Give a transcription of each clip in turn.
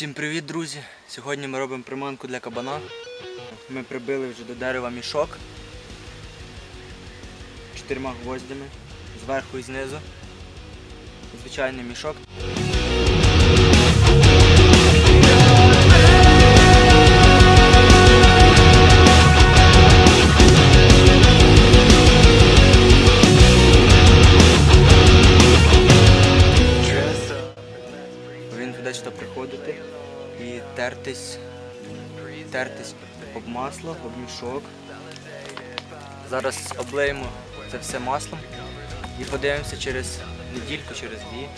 Всім привіт, друзі! Сьогодні ми робимо приманку для кабана. Ми прибили вже до дерева мішок чотирма гвоздями зверху і знизу. Звичайний мішок. І тертись, тертись об масло, об мішок. Зараз облиємо це все маслом і подивимося через недільку, через дві.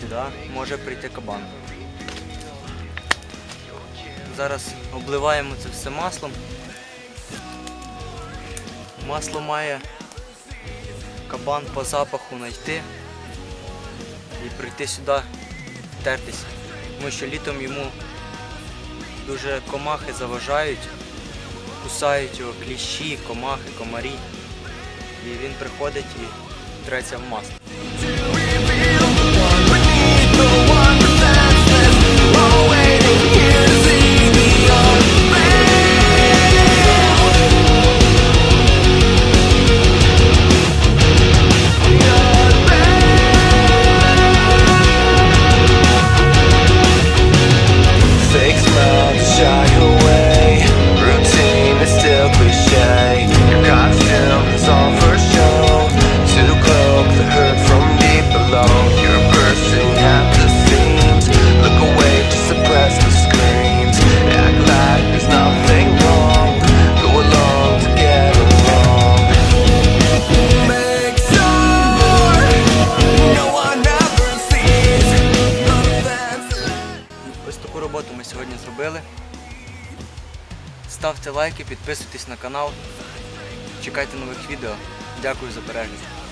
Сюди може прийти кабан. Зараз обливаємо це все маслом. Масло має кабан по запаху знайти і прийти сюди тертись. Тому що літом йому дуже комахи заважають, кусають його кліщі, комахи, комарі. І він приходить і треться в масло. Сьогодні зробили. Ставте лайки, підписуйтесь на канал. Чекайте нових відео. Дякую за перегляд.